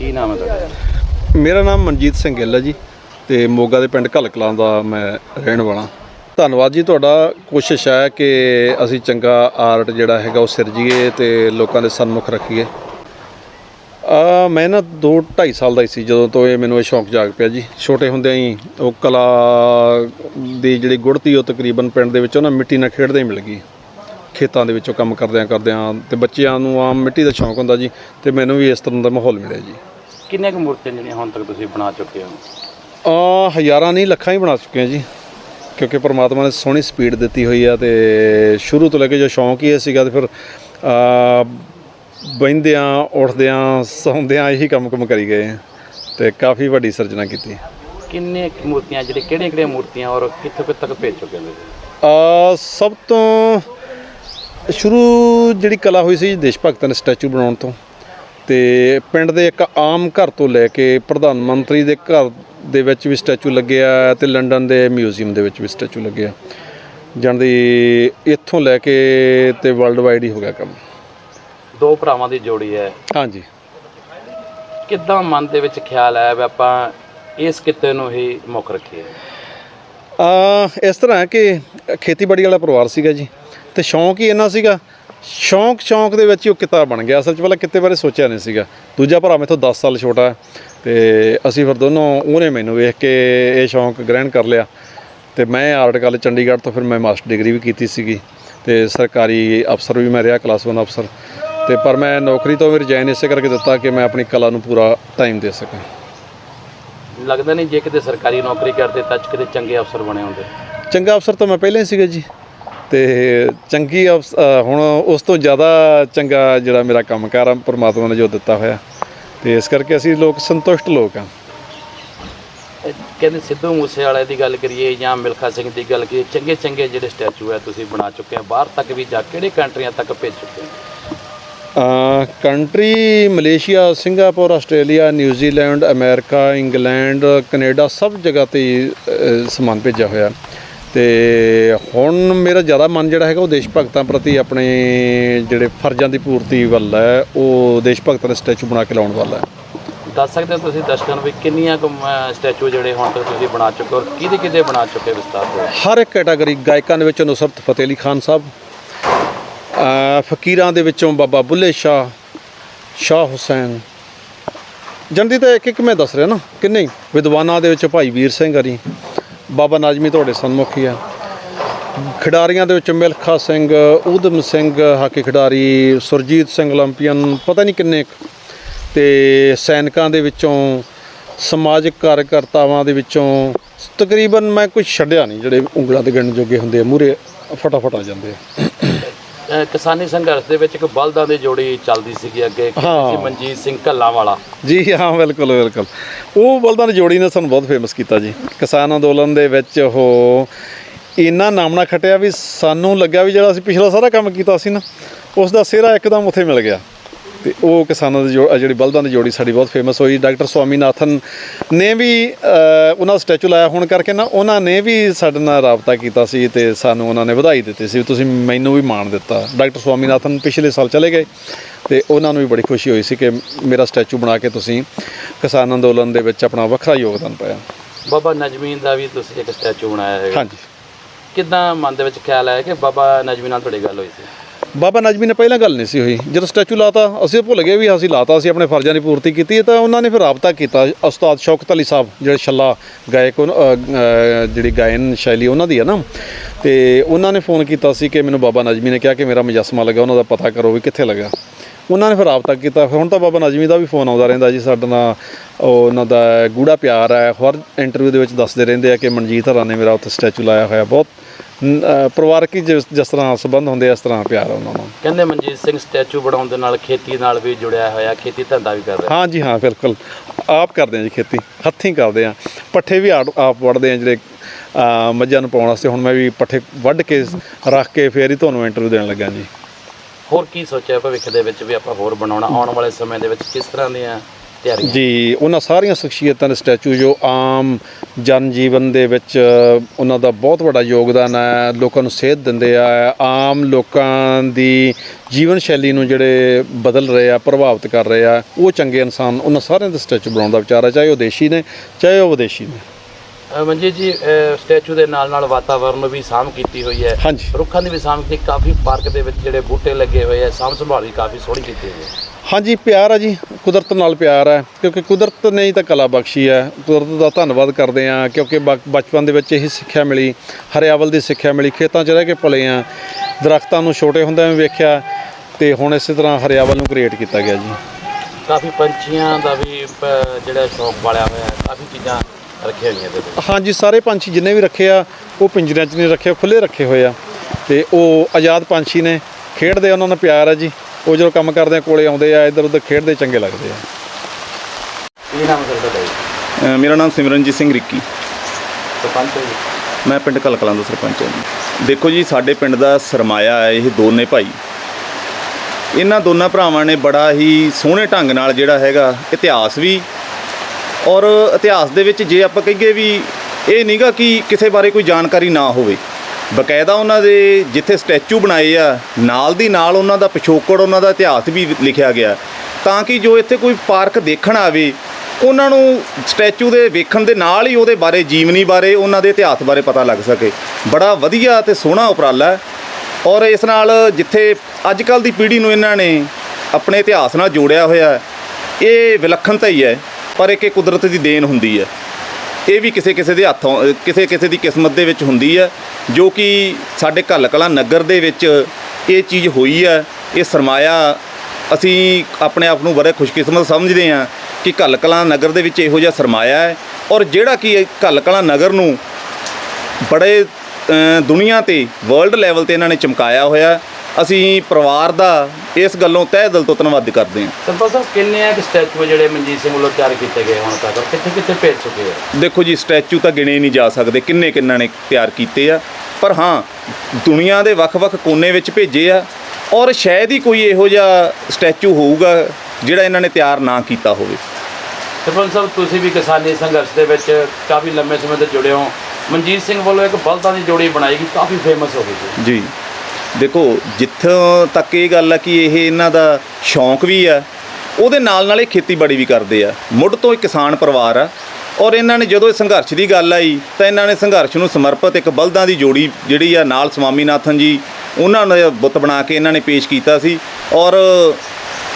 ਕੀ ਨਾਮ ਹੈ ਤੁਹਾਡਾ? ਮੇਰਾ ਨਾਮ ਮਨਜੀਤ ਸਿੰਘ ਗਿੱਲ ਹੈ ਜੀ ਤੇ ਮੋਗਾ ਦੇ ਪਿੰਡ ਘਲਕਲਾਂ ਦਾ ਮੈਂ ਰਹਿਣ ਵਾਲਾ। ਧੰਨਵਾਦ ਜੀ ਤੁਹਾਡਾ। ਕੋਸ਼ਿਸ਼ ਹੈ ਕਿ ਅਸੀਂ ਚੰਗਾ ਆਰਟ ਜਿਹੜਾ ਹੈਗਾ ਉਹ ਸਿਰਜੀਏ ਤੇ ਲੋਕਾਂ ਦੇ ਸਨਮੁਖ ਰੱਖੀਏ। ਆ ਮੈਂ ਨਾ 2 2.5 ਸਾਲ ਦਾ ਹੀ ਸੀ ਜਦੋਂ ਤੋਂ ਇਹ ਮੈਨੂੰ ਇਹ ਸ਼ੌਂਕ ਜਾਗ ਪਿਆ ਜੀ। ਛੋਟੇ ਹੁੰਦਿਆਂ ਹੀ ਉਹ ਕਲਾ ਦੀ ਜਿਹੜੀ ਗੁੜਤੀ ਉਹ ਤਕਰੀਬਨ ਪਿੰਡ ਦੇ ਵਿੱਚੋਂ ਨਾ ਮਿੱਟੀ ਨਾਲ ਖੇਡਦੇ ਹੀ ਮਿਲ ਗਈ। ਖੇਤਾਂ ਦੇ ਵਿੱਚੋਂ ਕੰਮ ਕਰਦਿਆਂ ਕਰਦਿਆਂ ਤੇ ਬੱਚਿਆਂ ਨੂੰ ਆਮ ਮਿੱਟੀ ਦਾ ਸ਼ੌਂਕ ਹੁੰਦਾ ਜੀ ਤੇ ਮੈਨੂੰ ਵੀ ਇਸ ਤਰ੍ਹਾਂ ਦਾ ਮਾਹੌਲ ਮਿਲਿਆ ਜੀ। ਕਿੰਨੇ ਕੁ ਮੂਰਤੀਆਂ ਜਿਹੜੀਆਂ ਹੁਣ ਤੱਕ ਤੁਸੀਂ ਬਣਾ ਚੁੱਕੇ ਹੋ? ਆ ਹਜ਼ਾਰਾਂ ਨਹੀਂ ਲੱਖਾਂ ਹੀ ਬਣਾ ਚੁੱਕੇ ਆ ਜੀ। ਕਿਉਂਕਿ ਪ੍ਰਮਾਤਮਾ ਨੇ ਸੋਹਣੀ ਸਪੀਡ ਦਿੱਤੀ ਹੋਈ ਆ ਤੇ ਸ਼ੁਰੂ ਤੋਂ ਲੈ ਕੇ ਜੋ ਸ਼ੌਂਕ ਹੀ ਇਹ ਸੀਗਾ ਤੇ ਫਿਰ ਆ ਬੈਂਦਿਆਂ ਉੱਠਦਿਆਂ ਸੌਂਦਿਆਂ ਇਹੀ ਕੰਮ ਕੰਮ ਕਰੀ ਗਏ ਤੇ ਕਾਫੀ ਵੱਡੀ ਸਿਰਜਣਾ ਕੀਤੀ। ਕਿੰਨੇ ਕੁ ਮੂਰਤੀਆਂ ਜਿਹੜੇ ਕਿਹੜੀਆਂ ਕਿਹੜੀਆਂ ਮੂਰਤੀਆਂ ਔਰ ਕਿੱਥੋਂ ਕਿੱਥੋਂ ਤੱਕ ਭੇਜ ਚੁੱਕੇ ਹੋ ਤੁਸੀਂ? ਆ ਸਭ ਤੋਂ ਸ਼ੁਰੂ ਜਿਹੜੀ ਕਲਾ ਹੋਈ ਸੀ ਦੇਸ਼ ਭਗਤਾਂ ਦੇ ਸਟੈਚੂ ਬਣਾਉਣ ਤੋਂ। ਤੇ ਪਿੰਡ ਦੇ ਇੱਕ ਆਮ ਘਰ ਤੋਂ ਲੈ ਕੇ ਪ੍ਰਧਾਨ ਮੰਤਰੀ ਦੇ ਘਰ ਦੇ ਵਿੱਚ ਵੀ ਸਟੈਚੂ ਲੱਗਿਆ ਤੇ ਲੰਡਨ ਦੇ ਮਿਊਜ਼ੀਅਮ ਦੇ ਵਿੱਚ ਵੀ ਸਟੈਚੂ ਲੱਗਿਆ ਜਾਣਦੀ ਇੱਥੋਂ ਲੈ ਕੇ ਤੇ ਵਰਲਡ ਵਾਈਡ ਹੀ ਹੋ ਗਿਆ ਕੰਮ। ਦੋ ਭਰਾਵਾਂ ਦੀ ਜੋੜੀ ਹੈ। ਹਾਂਜੀ। ਕਿੱਦਾਂ ਮਨ ਦੇ ਵਿੱਚ ਖਿਆਲ ਆਇਆ ਵੀ ਆਪਾਂ ਇਸ ਕਿੱਤੇ ਨੂੰ ਹੀ ਮੁੱਖ ਰੱਖੀਏ? ਆ ਇਸ ਤਰ੍ਹਾਂ ਕਿ ਖੇਤੀਬਾੜੀ ਵਾਲਾ ਪਰਿਵਾਰ ਸੀਗਾ ਜੀ ਤੇ ਸ਼ੌਂਕ ਹੀ ਇੰਨਾ ਸੀਗਾ ਸ਼ੌਂਕ ਸ਼ੌਂਕ ਦੇ ਵਿੱਚ ਹੀ ਉਹ ਕਿੱਤਾ ਬਣ ਗਿਆ। ਅਸਲ 'ਚ ਪਹਿਲਾਂ ਕਿੱਤੇ ਬਾਰੇ ਸੋਚਿਆ ਨਹੀਂ ਸੀਗਾ। ਦੂਜਾ ਭਰਾ ਮੇਥੋਂ 10 ਸਾਲ ਛੋਟਾ ਹੈ ਤੇ ਅਸੀਂ ਫਿਰ ਦੋਨੋਂ ਉਹਨੇ ਮੈਨੂੰ ਵੇਖ ਕੇ ਇਹ ਸ਼ੌਂਕ ਗ੍ਰਹਿਣ ਕਰ ਲਿਆ। ਤੇ ਮੈਂ ਆਰਟ ਕਾਲਜ ਚੰਡੀਗੜ੍ਹ ਤੋਂ ਫਿਰ ਮੈਂ ਮਾਸਟਰ ਡਿਗਰੀ ਵੀ ਕੀਤੀ ਸੀਗੀ। ਤੇ ਸਰਕਾਰੀ ਅਫਸਰ ਵੀ ਮੈਂ ਰਿਹਾ ਕਲਾਸ 1 ਅਫਸਰ। ਤੇ ਪਰ ਮੈਂ ਨੌਕਰੀ ਤੋਂ ਵੀ ਰਿਜ਼ਾਈਨ ਇਸੇ ਕਰਕੇ ਦਿੱਤਾ ਕਿ ਮੈਂ ਆਪਣੀ ਕਲਾ ਨੂੰ ਪੂਰਾ ਟਾਈਮ ਦੇ ਸਕਾਂ। ਲੱਗਦਾ ਨਹੀਂ ਜੇ ਕਿਤੇ ਸਰਕਾਰੀ ਨੌਕਰੀ ਕਰਦੇ ਤਾਂ ਅੱਜ ਕਿਤੇ ਚੰਗੇ ਅਫਸਰ ਬਣੇ ਹੁੰਦੇ। ਚੰਗਾ ਅਫਸਰ ਤਾਂ ਮੈਂ ਪਹਿਲਾਂ ਹੀ ਸੀਗਾ ਜੀ। ਤੇ ਚੰਗੀ ਹੁਣ ਉਸ ਤੋਂ ਜ਼ਿਆਦਾ ਚੰਗਾ ਜਿਹੜਾ ਮੇਰਾ ਕੰਮਕਾਰ ਆ ਪਰਮਾਤਮਾ ਨੇ ਜੋ ਦਿੱਤਾ ਹੋਇਆ। ਤੇ ਇਸ ਕਰਕੇ ਅਸੀਂ ਲੋਕ ਸੰਤੁਸ਼ਟ ਲੋਕ ਆ। ਕਹਿੰਦੇ ਸਿੱਧੂ ਮੂਸੇਵਾਲੇ ਦੀ ਗੱਲ ਕਰੀਏ ਜਾਂ ਮਿਲਖਾ ਸਿੰਘ ਦੀ ਗੱਲ ਕਰੀਏ ਚੰਗੇ ਚੰਗੇ ਜਿਹੜੇ ਸਟੈਚੂ ਹੈ ਤੁਸੀਂ ਬਣਾ ਚੁੱਕੇ ਹੋ ਬਾਹਰ ਤੱਕ ਵੀ ਜਾ ਕਿਹੜੇ ਕੰਟਰੀਆਂ ਤੱਕ ਭੇਜ ਚੁੱਕੇ ਅ, country Malaysia Singapore Australia New Zealand America England Canada ਸਭ ਜਗ੍ਹਾ ਤੇ ਸਮਾਨ ਭੇਜਿਆ ਹੋਇਆ। ਤੇ ਹੁਣ ਮੇਰਾ ਜ਼ਿਆਦਾ ਮਨ ਜਿਹੜਾ ਹੈਗਾ ਉਹ ਦੇਸ਼ ਭਗਤਾਂ ਪ੍ਰਤੀ ਆਪਣੇ ਜਿਹੜੇ ਫਰਜ਼ਾਂ ਦੀ ਪੂਰਤੀ ਵੱਲ ਹੈ ਉਹ ਦੇਸ਼ ਭਗਤਾਂ ਦੇ ਸਟੈਚੂ ਬਣਾ ਕੇ ਲਾਉਣ ਵੱਲ ਹੈ ਦੱਸ ਸਕਦੇ ਹੋ ਤੁਸੀਂ ਦਰਸ਼ਕਾਂ ਨੂੰ ਵੀ ਕਿੰਨੀਆਂ ਕੁ ਸਟੈਚੂ ਜਿਹੜੇ ਹੁਣ ਤੱਕ ਤੁਸੀਂ ਬਣਾ ਚੁੱਕੇ ਹੋ ਕਿਹਦੇ ਕਿਹਦੇ ਬਣਾ ਚੁੱਕੇ ਵਿਸਤਾਰ ਤੋਂ ਹਰ ਇੱਕ ਕੈਟਾਗਰੀ ਗਾਇਕਾਂ ਦੇ ਵਿੱਚੋਂ ਨੁਸਰਤ ਫਤਿਹ ਅਲੀ ਖਾਨ ਸਾਹਿਬ ਫਕੀਰਾਂ ਦੇ ਵਿੱਚੋਂ ਬਾਬਾ ਬੁੱਲੇ ਸ਼ਾਹ ਸ਼ਾਹ ਹੁਸੈਨ ਜਨਦੀ ਤਾਂ ਇੱਕ ਇੱਕ ਮੈਂ ਦੱਸ ਰਿਹਾ ਨਾ ਕਿੰਨੇ। ਵਿਦਵਾਨਾਂ ਦੇ ਵਿੱਚ ਭਾਈ ਵੀਰ ਸਿੰਘ ਹਰੀ ਬਾਬਾ ਨਾਜ਼ਮੀ ਤੁਹਾਡੇ ਸਨਮੁਖ ਹੀ ਆ। ਖਿਡਾਰੀਆਂ ਦੇ ਵਿੱਚ ਮਿਲਖਾ ਸਿੰਘ ਉਦਮ ਸਿੰਘ, ਹਾਕੀ ਖਿਡਾਰੀ ਸੁਰਜੀਤ ਸਿੰਘ 올림픽ੀਅਨ ਪਤਾ ਨਹੀਂ ਕਿੰਨੇ ਤੇ ਸੈਨਿਕਾਂ ਦੇ ਵਿੱਚੋਂ, ਸਮਾਜਿਕ ਕਾਰਜਕਰਤਾਵਾਂ ਦੇ ਵਿੱਚੋਂ ਤਕਰੀਬਨ ਮੈਂ ਕੁਝ ਛੱਡਿਆ ਨਹੀਂ, ਜਿਹੜੇ ਉਂਗਲਾਂ ਦੇ ਗਿਣ ਜੋਗੇ ਹੁੰਦੇ ਆ ਮੂਰੇ ਫਟਾਫਟ ਆ ਜਾਂਦੇ ਆ। ਕਿਸਾਨੀ ਸੰਘਰਸ਼ ਦੇ ਵਿੱਚ ਇੱਕ ਬਲਦਾਂ ਦੀ ਜੋੜੀ ਚੱਲਦੀ ਸੀਗੀ ਅੱਗੇ ਹਾਂ। ਸੀ ਮਨਜੀਤ ਸਿੰਘ ਕੱਲਾਂ ਵਾਲਾ ਜੀ ਹਾਂ ਬਿਲਕੁਲ ਬਿਲਕੁਲ। ਉਹ ਬਲਦਾਂ ਦੀ ਜੋੜੀ ਨੇ ਸਾਨੂੰ ਬਹੁਤ ਫੇਮਸ ਕੀਤਾ ਜੀ। ਕਿਸਾਨ ਅੰਦੋਲਨ ਦੇ ਵਿੱਚ ਉਹ ਇੰਨਾ ਨਾਮਣਾ ਖਟਿਆ ਵੀ ਸਾਨੂੰ ਲੱਗਿਆ ਵੀ ਜਿਹੜਾ ਅਸੀਂ ਪਿਛਲਾ ਸਾਰਾ ਕੰਮ ਕੀਤਾ ਸੀ ਨਾ ਉਸ ਦਾ ਸਿਹਰਾ ਇੱਕਦਮ ਉੱਥੇ ਮਿਲ ਗਿਆ। ਤੇ ਉਹ ਕਿਸਾਨਾਂ ਦੀ ਜਿਹੜੀ ਬਲਦਾਂ ਦੀ ਜੋੜੀ ਸਾਡੀ ਬਹੁਤ ਫੇਮਸ ਹੋਈ। ਡਾਕਟਰ ਸਵਾਮੀਨਾਥਨ ਨੇ ਵੀ ਉਹਨਾਂ ਦਾ ਸਟੈਚੂ ਲਾਇਆ ਹੋਣ ਕਰਕੇ ਨਾ ਉਹਨਾਂ ਨੇ ਵੀ ਸਾਡੇ ਨਾਲ ਰਾਬਤਾ ਕੀਤਾ ਸੀ ਤੇ ਸਾਨੂੰ ਉਹਨਾਂ ਨੇ ਵਧਾਈ ਦਿੱਤੀ ਸੀ। ਤੁਸੀਂ ਮੈਨੂੰ ਵੀ ਮਾਣ ਦਿੱਤਾ। ਡਾਕਟਰ ਸਵਾਮੀਨਾਥਨ ਪਿਛਲੇ ਸਾਲ ਚਲੇ ਗਏ ਤੇ ਉਹਨਾਂ ਨੂੰ ਵੀ ਬੜੀ ਖੁਸ਼ੀ ਹੋਈ ਸੀ ਕਿ ਮੇਰਾ ਸਟੈਚੂ ਬਣਾ ਕੇ ਤੁਸੀਂ ਕਿਸਾਨ ਅੰਦੋਲਨ ਦੇ ਵਿੱਚ ਆਪਣਾ ਵੱਖਰਾ ਯੋਗਦਾਨ ਪਾਇਆ। ਬਾਬਾ ਨਜਮੀਨ ਦਾ ਵੀ ਤੁਸੀਂ ਇੱਕ ਸਟੈਚੂ ਬਣਾਇਆ ਹੈਗਾ। ਹਾਂਜੀ। ਕਿੱਦਾਂ ਮਨ ਦੇ ਵਿੱਚ ਖਿਆਲ ਆਇਆ ਕਿ ਬਾਬਾ ਨਜਮੀ ਨਾਲ ਤੁਹਾਡੀ ਗੱਲ ਹੋਈ ਸੀ? ਬਾਬਾ ਨਜਮੀ ਨੇ ਪਹਿਲਾਂ ਗੱਲ ਨਹੀਂ ਸੀ ਹੋਈ। ਜਦੋਂ ਸਟੈਚੂ ਲਾਤਾ, ਅਸੀਂ ਭੁੱਲ ਗਏ ਵੀ ਅਸੀਂ ਲਾਤਾ, ਅਸੀਂ ਆਪਣੇ ਫਰਜ਼ਾਂ ਦੀ ਪੂਰਤੀ ਕੀਤੀ ਹੈ ਤਾਂ ਉਹਨਾਂ ਨੇ ਫਿਰ ਰਾਬਤਾ ਕੀਤਾ। ਉਸਤਾਦ ਸ਼ੌਕਤ ਅਲੀ ਸਾਹਿਬ, ਜਿਹੜੇ ਛੱਲਾ ਗਾਇਕ ਜਿਹੜੀ ਗਾਇਨ ਸ਼ੈਲੀ ਉਹਨਾਂ ਦੀ ਹੈ ਨਾ, ਤੇ ਉਹਨਾਂ ਨੇ ਫੋਨ ਕੀਤਾ ਸੀ ਕਿ ਮੈਨੂੰ ਬਾਬਾ ਨਜਮੀ ਨੇ ਕਿਹਾ ਕਿ ਮੇਰਾ ਮੁਜੱਸਮਾ ਲੱਗਾ, ਉਹਨਾਂ ਦਾ ਪਤਾ ਕਰੋ ਵੀ ਕਿੱਥੇ ਲੱਗਾ। ਉਹਨਾਂ ਨੇ ਫਿਰ ਰਾਬਤਾ ਕੀਤਾ। ਫਿਰ ਹੁਣ ਤਾਂ ਬਾਬਾ ਨਜਮੀ ਦਾ ਵੀ ਫੋਨ ਆਉਂਦਾ ਰਹਿੰਦਾ ਜੀ ਸਾਡੇ ਨਾਲ। ਉਹ ਉਹਨਾਂ ਦਾ ਗੂੜਾ ਪਿਆਰ ਹੈ। ਹਰ ਇੰਟਰਵਿਊ ਦੇ ਵਿੱਚ ਦੱਸਦੇ ਰਹਿੰਦੇ ਆ ਕਿ ਮਨਜੀਤ ਹਰਾਂ ਨੇ ਮੇਰਾ ਉੱਥੇ ਸਟੈਚੂ ਲਾਇਆ ਹੋਇਆ। ਬਹੁਤ ਨ- ਪਰਿਵਾਰਕ ਹੀ ਜਿਸ ਤਰ੍ਹਾਂ ਸੰਬੰਧ ਹੁੰਦੇ ਆ, ਇਸ ਤਰ੍ਹਾਂ ਪਿਆਰ ਉਹਨਾਂ ਨਾਲ। ਕਹਿੰਦੇ ਮਨਜੀਤ ਸਿੰਘ ਸਟੈਚੂ ਬਣਾਉਣ ਦੇ ਨਾਲ ਖੇਤੀ ਨਾਲ ਵੀ ਜੁੜਿਆ ਹੋਇਆ ਖੇਤੀ ਧੰਦਾ ਵੀ ਕਰ ਰਿਹਾ। ਹਾਂ ਜੀ ਹਾਂ ਬਿਲਕੁਲ। ਆਪ ਕਰਦੇ ਆ ਜੀ ਖੇਤੀ। ਹੱਥੀਂ ਕਰਦੇ ਆ। ਪੱਠੇ ਵੀ ਆਪ ਵੱਢਦੇ ਆ ਜਿਹੜੇ ਮੱਝਾਂ ਨੂੰ ਪਾਉਣ ਵਾਸਤੇ। ਹੁਣ ਮੈਂ ਵੀ ਪੱਠੇ ਵੱਢ ਕੇ ਰੱਖ ਕੇ ਫੇਰ ਹੀ ਤੁਹਾਨੂੰ ਇੰਟਰਵਿਊ ਦੇਣ ਲੱਗਾ ਜੀ। ਹੋਰ ਕੀ ਸੋਚਿਆ ਭਵਿੱਖ ਦੇ ਵਿੱਚ ਵੀ ਆਪਾਂ ਹੋਰ ਬਣਾਉਣਾ, ਆਉਣ ਵਾਲੇ ਸਮੇਂ ਦੇ ਵਿੱਚ ਕਿਸ ਤਰ੍ਹਾਂ ਦੀਆਂ ਤਿਆਰੀ ਜੀ, ਉਹਨਾਂ ਸਾਰੀਆਂ ਸ਼ਖਸੀਅਤਾਂ ਦੇ ਸਟੈਚੂ ਜੋ ਆਮ ਜਨ ਜੀਵਨ ਦੇ ਵਿੱਚ ਉਹਨਾਂ ਦਾ ਬਹੁਤ ਵੱਡਾ ਯੋਗਦਾਨ ਹੈ, ਲੋਕਾਂ ਨੂੰ ਸੇਧ ਦਿੰਦੇ ਆ, ਆਮ ਲੋਕਾਂ ਦੀ ਜੀਵਨ ਸ਼ੈਲੀ ਨੂੰ ਜਿਹੜੇ ਬਦਲ ਰਹੇ ਆ, ਪ੍ਰਭਾਵਿਤ ਕਰ ਰਹੇ ਆ, ਉਹ ਚੰਗੇ ਇਨਸਾਨ ਉਹਨਾਂ ਸਾਰਿਆਂ ਦੇ ਸਟੈਚੂ ਬਣਾਉਣ ਦਾ ਵਿਚਾਰ ਹੈ, ਚਾਹੇ ਉਹ ਦੇਸ਼ੀ ਨੇ, ਚਾਹੇ ਉਹ ਵਿਦੇਸ਼ੀ ਨੇ। ਮਨਜੀਤ ਜੀ ਸਟੈਚੂ ਦੇ ਨਾਲ ਨਾਲ ਵਾਤਾਵਰਨ ਨੂੰ ਵੀ ਸਾਂਭ ਕੀਤੀ ਹੋਈ ਹੈ। ਹਾਂਜੀ। ਰੁੱਖਾਂ ਦੀ ਵੀ ਸਾਂਭ ਕੀਤੀ ਕਾਫੀ ਪਾਰਕ ਦੇ ਵਿੱਚ ਜਿਹੜੇ ਬੂਟੇ ਲੱਗੇ ਹੋਏ ਆ ਸਾਂਭ ਸੰਭਾਲ ਵੀ ਕਾਫੀ ਸੋਹਣੀ ਕੀਤੀ ਹੋਈ ਹੈ। ਹਾਂਜੀ ਪਿਆਰ ਆ ਜੀ ਕੁਦਰਤ ਨਾਲ ਪਿਆਰ ਹੈ ਕਿਉਂਕਿ ਕੁਦਰਤ ਨੇ ਹੀ ਤਾਂ ਕਲਾ ਬਖਸ਼ੀ ਹੈ। ਕੁਦਰਤ ਦਾ ਧੰਨਵਾਦ ਕਰਦੇ ਆ ਕਿਉਂਕਿ ਬਚ- ਬਚਪਨ ਦੇ ਵਿੱਚ ਇਹੀ ਸਿੱਖਿਆ ਮਿਲੀ ਹਰਿਆਵਲ ਦੀ ਸਿੱਖਿਆ ਮਿਲੀ ਖੇਤਾਂ 'ਚ ਰਹਿ ਕੇ ਪਲੇ ਆ ਦਰਖਤਾਂ ਨੂੰ ਛੋਟੇ ਹੁੰਦਿਆਂ ਵੀ ਵੇਖਿਆ ਤੇ ਹੁਣ ਇਸੇ ਤਰ੍ਹਾਂ ਹਰਿਆਵਲ ਨੂੰ ਕ੍ਰੀਏਟ ਕੀਤਾ ਗਿਆ ਜੀ। ਕਾਫੀ ਪੰਛੀਆਂ ਦਾ ਵੀ ਜਿਹੜਾ ਸ਼ੌਕ ਵਾਲਿਆ ਹੋਇਆ ਹੈ ਕਾਫੀ ਚੀਜ਼ਾਂ ਰੱਖੀਆਂ ਹੋਈਆਂ ਇਹਦੇ ਵਿੱਚ? ਹਾਂਜੀ ਸਾਰੇ ਪੰਛੀ ਜਿੰਨੇ ਵੀ ਰੱਖੇ ਆ ਉਹ ਪਿੰਜਰਿਆਂ 'ਚ ਨਹੀਂ ਰੱਖੇ ਖੁੱਲੇ ਰੱਖੇ ਹੋਏ ਆ। ਤੇ ਉਹ ਆਜ਼ਾਦ ਪੰਛੀ ਨੇ ਖੇਡਦੇ ਉਹਨਾਂ ਨਾਲ ਪਿਆਰ ਆ ਜੀ। ਉਹ ਜਦੋਂ ਕੰਮ ਕਰਦੇ ਆ ਕੋਲੇ ਆਉਂਦੇ ਆ ਇੱਧਰ ਉੱਧਰ ਖੇਡਦੇ ਚੰਗੇ ਲੱਗਦੇ ਆ। ਕੀ ਨਾਮ ਅ, ਮੇਰਾ ਨਾਮ ਸਿਮਰਨਜੀਤ ਸਿੰਘ ਰਿੱਕੀ। ਸਰਪੰਚ ਹੋ ਜੀ? ਮੈਂ ਪਿੰਡ ਕਲਕਲਾਂ ਦਾ ਸਰਪੰਚ ਹਾਂ ਜੀ। ਦੇਖੋ ਜੀ ਸਾਡੇ ਪਿੰਡ ਦਾ ਸਰਮਾਇਆ ਹੈ ਇਹ ਦੋਨੇ ਭਾਈ। ਇਹਨਾਂ ਦੋਨਾਂ ਭਰਾਵਾਂ ਨੇ ਬੜਾ ਹੀ ਸੋਹਣੇ ਢੰਗ ਨਾਲ ਜਿਹੜਾ ਹੈਗਾ ਇਤਿਹਾਸ ਵੀ ਔਰ ਇਤਿਹਾਸ ਦੇ ਵਿੱਚ ਜੇ ਆਪਾਂ ਕਹੀਏ ਵੀ ਇਹ ਨਹੀਂਗਾ ਕਿ ਕਿਸੇ ਬਾਰੇ ਕੋਈ ਜਾਣਕਾਰੀ ਨਾ ਹੋਵੇ। ਬਕਾਇਦਾ ਉਹਨਾਂ ਦੇ ਜਿੱਥੇ ਸਟੈਚੂ ਬਣਾਏ ਆ, ਨਾਲ ਦੀ ਨਾਲ ਉਹਨਾਂ ਦਾ ਪਿਛੋਕੜ, ਉਹਨਾਂ ਦਾ ਇਤਿਹਾਸ ਵੀ ਲਿਖਿਆ ਗਿਆ। ਤਾਂ ਕਿ ਜੋ ਇੱਥੇ ਕੋਈ ਪਾਰਕ ਦੇਖਣ ਆਵੇ, ਉਹਨਾਂ ਨੂੰ ਸਟੈਚੂ ਦੇ ਵੇਖਣ ਦੇ ਨਾਲ ਹੀ ਉਹਦੇ ਬਾਰੇ, ਜੀਵਨੀ ਬਾਰੇ, ਉਹਨਾਂ ਦੇ ਇਤਿਹਾਸ ਬਾਰੇ ਪਤਾ ਲੱਗ ਸਕੇ। ਬੜਾ ਵਧੀਆ ਤੇ ਸੋਹਣਾ ਉਪਰਾਲਾ ਔਰ ਇਸ ਨਾਲ ਜਿੱਥੇ ਅੱਜ ਕੱਲ ਦੀ ਪੀੜ੍ਹੀ ਨੂੰ ਇਹਨਾਂ ਨੇ ਆਪਣੇ ਇਤਿਹਾਸ ਨਾਲ ਜੋੜਿਆ ਹੋਇਆ, ਇਹ ਵਿਲੱਖਣਤਾ ਹੀ ਹੈ। ਪਰ ਇੱਕ ਇਹ ਕੁਦਰਤ ਦੀ ਦੇਣ ਹੁੰਦੀ ਹੈ। ਇਹ ਵੀ ਕਿਸੇ ਕਿਸੇ ਦੇ ਹੱਥੋਂ, ਕਿਸੇ ਕਿਸੇ ਦੀ ਕਿਸਮਤ ਦੇ ਵਿੱਚ ਹੁੰਦੀ ਹੈ, ਜੋ ਕਿ ਸਾਡੇ ਘੱਲ ਕਲਾਂ ਨਗਰ ਦੇ ਵਿੱਚ ਇਹ ਚੀਜ਼ ਹੋਈ ਹੈ, ਇਹ ਸਰਮਾਇਆ ਅਸੀਂ ਆਪਣੇ ਆਪ ਨੂੰ ਬੜੇ ਖੁਸ਼ਕਿਸਮਤ ਸਮਝਦੇ ਹਾਂ ਕਿ ਘੱਲ ਕਲਾਂ ਨਗਰ ਦੇ ਵਿੱਚ ਇਹੋ ਜਿਹਾ ਸਰਮਾਇਆ ਹੈ ਔਰ ਜਿਹੜਾ ਕਿ ਇਹ ਘੱਲ ਕਲਾਂ ਨਗਰ ਨੂੰ ਬੜੇ ਦੁਨੀਆ ਤੇ ਵਰਲਡ ਲੈਵਲ ਤੇ ਇਹਨਾਂ ਨੇ ਚਮਕਾਇਆ ਹੋਇਆ ਅਸੀਂ ਪਰਿਵਾਰ ਦਾ ਇਸ ਗੱਲੋਂ ਤਹਿ ਦਿਲ ਤੋਂ ਧੰਨਵਾਦ ਕਰਦੇ ਹਾਂ। ਸਰਪੰਚ ਸਾਹਿਬ ਕਿੰਨੇ ਆ ਕਿ ਸਟੈਚੂ ਜਿਹੜੇ ਮਨਜੀਤ ਸਿੰਘ ਵੱਲੋਂ ਤਿਆਰ ਕੀਤੇ ਗਏ ਹੁਣ ਤੱਕ? ਕਿੱਥੇ ਕਿੱਥੇ ਭੇਜ ਚੁੱਕੇ ਆ? ਦੇਖੋ ਜੀ ਸਟੈਚੂ ਤਾਂ ਗਿਣੇ ਨਹੀਂ ਜਾ ਸਕਦੇ ਕਿੰਨੇ ਕਿੰਨਾਂ ਨੇ ਤਿਆਰ ਕੀਤੇ ਆ। ਪਰ ਹਾਂ ਦੁਨੀਆ ਦੇ ਵੱਖ-ਵੱਖ ਕੋਨੇ ਵਿੱਚ ਭੇਜੇ ਆ ਔਰ ਸ਼ਾਇਦ ਹੀ ਕੋਈ ਇਹੋ ਜਿਹਾ ਸਟੈਚੂ ਹੋਊਗਾ ਜਿਹੜਾ ਇਹਨਾਂ ਨੇ ਤਿਆਰ ਨਾ ਕੀਤਾ ਹੋਵੇ। ਸਰਪੰਚ ਸਾਹਿਬ ਤੁਸੀਂ ਵੀ ਕਿਸਾਨੀ ਸੰਘਰਸ਼ ਦੇ ਵਿੱਚ ਕਾਫੀ ਲੰਮੇ ਸਮੇਂ ਤੋਂ ਜੁੜੇ ਹੋ। ਮਨਜੀਤ ਸਿੰਘ ਵੱਲੋਂ ਇੱਕ ਬਲਦਾਂ ਦੀ ਜੋੜੀ ਬਣਾਈ ਗਈ ਕਾਫੀ ਫੇਮਸ ਹੋ ਗਈ ਜੀ। ਦੇਖੋ ਜਿੱਥੋਂ ਤੱਕ ਇਹ ਗੱਲ ਆ ਕਿ ਇਹ ਇਹਨਾਂ ਦਾ ਸ਼ੌਂਕ ਵੀ ਆ ਉਹਦੇ ਨਾਲ ਨਾਲ ਇਹ ਖੇਤੀਬਾੜੀ ਵੀ ਕਰਦੇ ਆ। ਮੁੱਢ ਤੋਂ ਇੱਕ ਕਿਸਾਨ ਪਰਿਵਾਰ ਆ ਔਰ ਇਹਨਾਂ ਨੇ ਜਦੋਂ ਇਹ ਸੰਘਰਸ਼ ਦੀ ਗੱਲ ਆਈ ਤਾਂ ਇਹਨਾਂ ਨੇ ਸੰਘਰਸ਼ ਨੂੰ ਸਮਰਪਿਤ ਇੱਕ ਬਲਦਾਂ ਦੀ ਜੋੜੀ ਜਿਹੜੀ ਆ ਨਾਲ ਸਵਾਮੀਨਾਥਨ ਜੀ ਉਹਨਾਂ ਨੇ ਬੁੱਤ ਬਣਾ ਕੇ ਇਹਨਾਂ ਨੇ ਪੇਸ਼ ਕੀਤਾ ਸੀ ਔਰ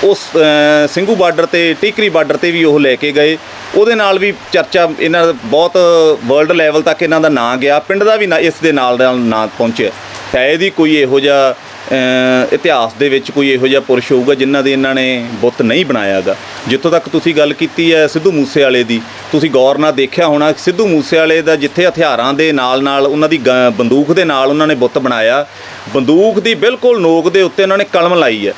ਉਸ ਅ, ਸਿੰਘੂ ਬਾਰਡਰ ਤੇ ਟੀਕਰੀ ਬਾਰਡਰ ਤੇ ਵੀ ਉਹ ਲੈ ਕੇ ਗਏ। ਉਹਦੇ ਨਾਲ ਵੀ ਚਰਚਾ ਇਹਨਾਂ ਦਾ ਬਹੁਤ ਵਰਲਡ ਲੈਵਲ ਤੱਕ ਇਹਨਾਂ ਦਾ ਨਾਂ ਗਿਆ। ਪਿੰਡ ਦਾ ਵੀ ਨਾਂ ਇਸ ਦੇ ਨਾਲ ਦਾ ਨਾਂ ਪਹੁੰਚਿਆ। ਸ਼ਾਇਦ ਹੀ ਕੋਈ ਇਹੋ ਜਿਹਾ ਇਤਿਹਾਸ ਦੇ ਵਿੱਚ ਕੋਈ ਇਹੋ ਜਿਹਾ ਪੁਰਸ਼ ਹੋਊਗਾ ਜਿਨ੍ਹਾਂ ਦੇ ਇਹਨਾਂ ਨੇ ਬੁੱਤ ਨਹੀਂ ਬਣਾਇਆਗਾ। ਜਿੱਥੋਂ ਤੱਕ ਤੁਸੀਂ ਗੱਲ ਕੀਤੀ ਹੈ ਸਿੱਧੂ ਮੂਸੇਵਾਲੇ ਦੀ, ਤੁਸੀਂ ਗੌਰ ਨਾਲ ਦੇਖਿਆ ਹੋਣਾ ਕਿ ਸਿੱਧੂ ਮੂਸੇਵਾਲੇ ਦਾ ਜਿੱਥੇ ਹਥਿਆਰਾਂ ਦੇ ਨਾਲ ਨਾਲ ਉਹਨਾਂ ਦੀ ਗ- ਬੰਦੂਕ ਦੇ ਨਾਲ ਉਹਨਾਂ ਨੇ ਬੁੱਤ ਬਣਾਇਆ, ਬੰਦੂਕ ਦੀ ਬਿਲਕੁਲ ਨੋਕ ਦੇ ਉੱਤੇ ਉਹਨਾਂ ਨੇ ਕਲਮ ਲਾਈ ਹੈ।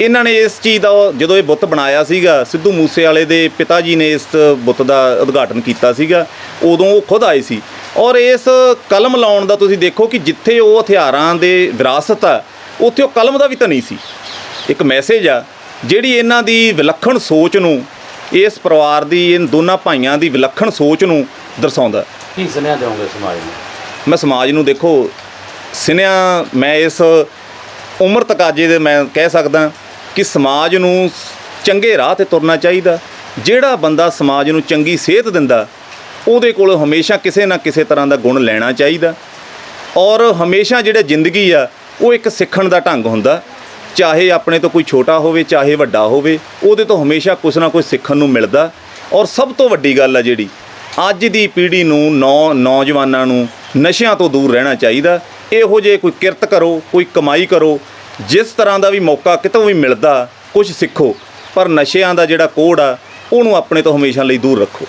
ਇਹਨਾਂ ਨੇ ਇਸ ਚੀਜ਼ ਦਾ ਜਦੋਂ ਇਹ ਬੁੱਤ ਬਣਾਇਆ ਸੀਗਾ, ਸਿੱਧੂ ਮੂਸੇਵਾਲੇ ਦੇ ਪਿਤਾ ਜੀ ਨੇ ਇਸ ਬੁੱਤ ਦਾ ਉਦਘਾਟਨ ਕੀਤਾ ਸੀਗਾ, ਉਦੋਂ ਉਹ ਖੁਦ ਆਏ ਸੀ। ਔਰ ਇਸ ਕਲਮ ਲਾਉਣ ਦਾ ਤੁਸੀਂ ਦੇਖੋ ਕਿ ਜਿੱਥੇ ਉਹ ਹਥਿਆਰਾਂ ਦੇ ਵਿਰਾਸਤ ਆ ਉੱਥੇ ਉਹ ਕਲਮ ਦਾ ਵੀ ਤਾਂ ਨਹੀਂ ਸੀ। ਇੱਕ ਮੈਸੇਜ ਆ ਜਿਹੜੀ ਇਹਨਾਂ ਦੀ ਵਿਲੱਖਣ ਸੋਚ ਨੂੰ ਇਸ ਪਰਿਵਾਰ ਦੀ ਇਹ ਦੋਨਾਂ ਭਾਈਆਂ ਦੀ ਵਿਲੱਖਣ ਸੋਚ ਨੂੰ ਦਰਸਾਉਂਦਾ। ਕੀ ਸੁਨੇਹਾ ਦਿਓਗੇ ਸਮਾਜ ਨੂੰ? ਮੈਂ ਸਮਾਜ ਨੂੰ ਦੇਖੋ ਸਿਨਿਆ ਮੈਂ ਇਸ ਉਮਰ ਤਕਾਜੇ ਦੇ ਮੈਂ ਕਹਿ ਸਕਦਾ ਕਿ ਸਮਾਜ ਨੂੰ ਚੰਗੇ ਰਾਹ ਤੇ ਤੁਰਨਾ ਚਾਹੀਦਾ। ਜਿਹੜਾ ਬੰਦਾ ਸਮਾਜ ਨੂੰ ਚੰਗੀ ਸਿਹਤ ਦਿੰਦਾ ਉਹਦੇ ਕੋਲ ਹਮੇਸ਼ਾ ਕਿਸੇ ਨਾ ਕਿਸੇ ਤਰ੍ਹਾਂ ਦਾ ਗੁਣ ਲੈਣਾ ਚਾਹੀਦਾ। ਔਰ ਹਮੇਸ਼ਾ ਜਿਹੜਾ ਜ਼ਿੰਦਗੀ ਆ, ਉਹ ਇੱਕ ਸਿੱਖਣ ਦਾ ਢੰਗ ਹੁੰਦਾ। ਚਾਹੇ ਆਪਣੇ ਤੋਂ ਕੋਈ ਛੋਟਾ ਹੋਵੇ, ਚਾਹੇ ਵੱਡਾ ਹੋਵੇ, ਉਹਦੇ ਤੋਂ ਹਮੇਸ਼ਾ ਕੁਛ ਨਾ ਕੁਛ ਸਿੱਖਣ ਨੂੰ ਮਿਲਦਾ। ਔਰ ਸਭ ਤੋਂ ਵੱਡੀ ਗੱਲ ਆ ਜਿਹੜੀ, ਅੱਜ ਦੀ ਪੀੜ੍ਹੀ ਨੂੰ ਨੌ, ਨੌਜਵਾਨਾਂ ਨੂੰ ਨਸ਼ਿਆਂ ਤੋਂ ਦੂਰ ਰਹਿਣਾ ਚਾਹੀਦਾ। ਇਹੋ ਜਿਹੇ ਕੋਈ ਕਿਰਤ ਕਰੋ, ਕੋਈ ਕਮਾਈ ਕਰੋ, ਜਿਸ ਤਰ੍ਹਾਂ ਦਾ ਵੀ ਮੌਕਾ ਕਿਤੋਂ ਵੀ ਮਿਲਦਾ ਕੁਝ ਸਿੱਖੋ। ਪਰ ਨਸ਼ਿਆਂ ਦਾ ਜਿਹੜਾ ਕੋੜ ਆ, ਉਹਨੂੰ ਆਪਣੇ ਤੋਂ ਹਮੇਸ਼ਾ ਲਈ ਦੂਰ ਰੱਖੋ।